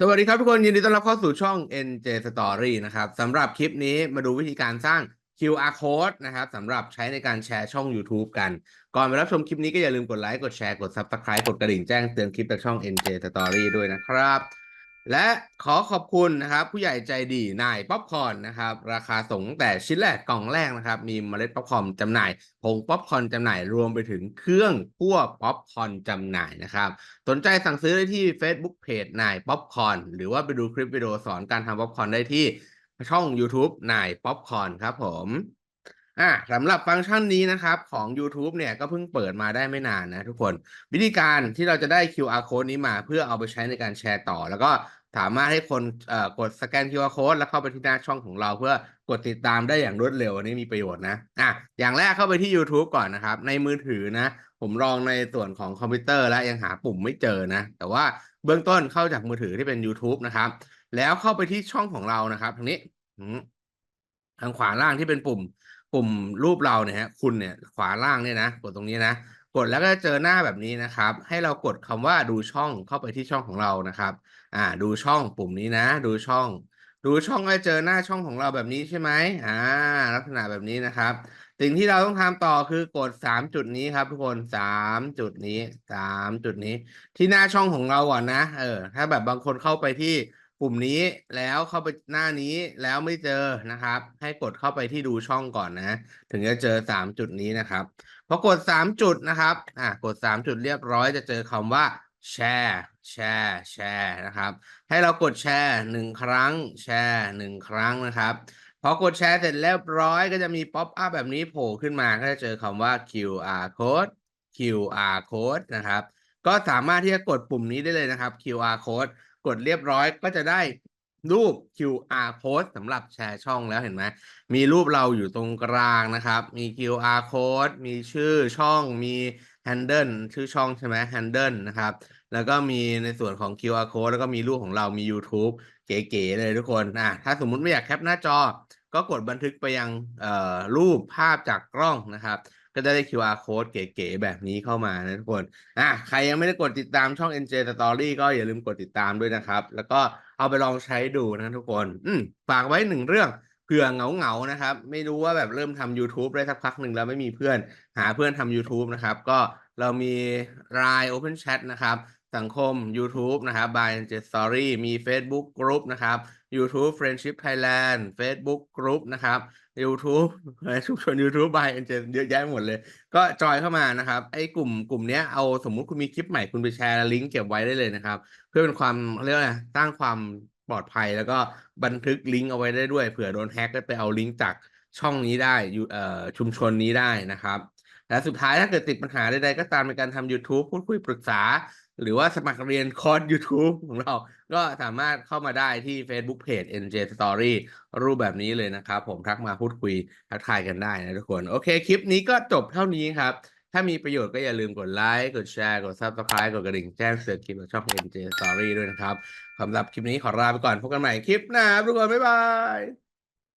สวัสดีครับทุกคน ยินดีต้อนรับเข้าสู่ช่อง NJ Story นะครับสำหรับคลิปนี้มาดูวิธีการสร้าง QR code นะครับสำหรับใช้ในการแชร์ช่อง YouTube กัน ก่อนไปรับชมคลิปนี้ก็อย่าลืมกดไลค์ กดแชร์ กด Subscribe กดกระดิ่งแจ้งเตือนคลิปจากช่อง NJ Story ด้วยนะครับ และขอขอบคุณนะครับ ผู้ใหญ่ใจดีนายป๊อปคอนนะครับ ราคาส่งแต่ชิ้นแรกกล่องแรกนะครับ มีเมล็ดป๊อปคอนจำหน่ายผงป๊อปคอนจำหน่ายรวมไปถึงเครื่องคั่วป๊อปคอนจำหน่ายนะครับ สนใจสั่งซื้อได้ที่ Facebook Page นายป๊อปคอนหรือว่าไปดูคลิปวิดีโอสอนการทำป๊อปคอนได้ที่ช่อง YouTube นายป๊อปคอนครับผมอะสำหรับฟังก์ชันนี้นะครับของ YouTube เนี่ยก็เพิ่งเปิดมาได้ไม่นานนะทุกคน วิธีการที่เราจะได้ QR code นี้มาเพื่อเอาไปใช้ในการแชร์ต่อ แล้วก็ สามารถให้คนกดสแกน QR code แล้วเข้าไปที่หน้าช่องของเราเพื่อกดติดตามได้อย่างรวดเร็วอันนี้มีประโยชน์นะอะอย่างแรกเข้าไปที่ YouTube ก่อนนะครับ ในมือถือนะ ผมลองในส่วนของคอมพิวเตอร์แล้วยังหาปุ่มไม่เจอนะ แต่ว่าเบื้องต้นเข้าจากมือถือที่เป็น YouTube นะครับ แล้วเข้าไปที่ช่องของเรานะครับทางนี้ทางขวาล่างที่เป็นปุ่ม ปุ่มรูปเราเนี่ยฮะคุณเนี่ยขวาล่างเนี่ยนะกดตรงนี้นะ ดแล้วก็เจอหน้าแบบนี้นะครับ ให้เรากดคำว่าดูช่องเข้าไปที่ช่องของเรานะครับ อ่า ดูช่องปุ่มนี้นะ ดูช่อง ดูช่องก็เจอหน้าช่องของเราแบบนี้ใช่ไหมอ่า ลักษณะแบบนี้นะครับ สิ่งที่เราต้องทำต่อคือกดสามจุดนี้ครับ ทุกคนสามจุดนี้สามจุดนี้ ที่หน้าช่องของเราก่อนนะ เออ ถ้าแบบบางคนเข้าไปที่ ปุ่มนี้แล้วเข้าไปหน้านี้แล้วไม่เจอนะครับ ให้กดเข้าไปที่ดูช่องก่อนนะ ถึงจะเจอสามจุดนี้นะครับพอกดสามจุดนะครับอะกดสามจุดเรียบร้อยจะเจอคำว่าแชร์แชร์แชร์นะครับ ให้เรากดแชร์หนึ่งครั้งแชร์หนึ่งครั้งนะครับพอกดแชร์เสร็จเรียบร้อยก็จะมีป๊อปอัพแบบนี้โผล่ขึ้นมาก็จะเจอคำว่า QR code QR code นะครับ ก็สามารถที่จะกดปุ่มนี้ได้เลยนะครับ QR code กดเรียบร้อยก็จะได้รูป QR code สำหรับแชร์ช่องแล้วเห็นไหมมีรูปเราอยู่ตรงกลางนะครับ มี QR code มีชื่อช่องมี handle ชื่อช่องใช่ไหม handle นะครับ แล้วก็มีในส่วนของ QR code แล้วก็มีรูปของเรามี YouTube เก๋ๆเลยทุกคนอะถ้าสมมุติไม่อยากแคปหน้าจอ ก็กดบันทึกไปยังรูปภาพจากกล้องนะครับ ก็จะได้ QR code เก๋ๆแบบนี้เข้ามานะทุกคนอะใครยังไม่ได้กดติดตามช่อง NJ Story ก็อย่าลืมกดติดตามด้วยนะครับ แล้วก็เอาไปลองใช้ดูนะทุกคนอืมฝากไว้หนึ่งเรื่องเผื่อเหงาเหงาๆนะครับ ไม่รู้ว่าแบบเริ่มทำ YouTube ได้สักพักหนึ่งแล้วไม่มีเพื่อน หาเพื่อนทำ YouTube นะครับ ก็เรามี Line Open Chat นะครับ สังคม YouTube นะครับ by NJ Story มี Facebook Group นะครับ YouTube Friendship Thailand Facebook Group นะครับ YouTube ชุมชน YouTube by NJ เยอะแยะหมดเลย ก็จอยเข้ามานะครับ ไอ้กลุ่มกลุ่มเนี้ยเอาสมมุติคุณมีคลิปใหม่คุณไปแชร์ลิงก์เก็บไว้ได้เลยนะครับ เพื่อเป็นความเรียกว่าอะไรสร้างความปลอดภัยแล้วก็บันทึกลิงก์เอาไว้ได้ด้วยเผื่อโดนแฮ็กก็ไปเอาลิงก์จากช่องนี้ได้อยู่เอ่อชุมชนนี้ได้นะครับและสุดท้ายถ้าเกิดติดปัญหาใดๆก็ตามในการทำ YouTube พูดคุยปรึกษา หรือว่าสมัครเรียนคอร์ส YouTube ของเรา ก็สามารถเข้ามาได้ที่ Facebook Page NJ Story รูปแบบนี้เลยนะครับผมทักมาพูดคุยทักทายกันได้นะทุกคน โอเค คลิปนี้ก็จบเท่านี้ครับ ถ้ามีประโยชน์ก็อย่าลืมกดไลค์กดแชร์กด Subscribe กดกระดิ่งแจ้งเตือนคลิปจากช่อง NJ Story ด้วยนะครับสำหรับคลิปนี้ขอลาไปก่อนพบกันใหม่คลิปหน้าทุกคนบ๊ายบาย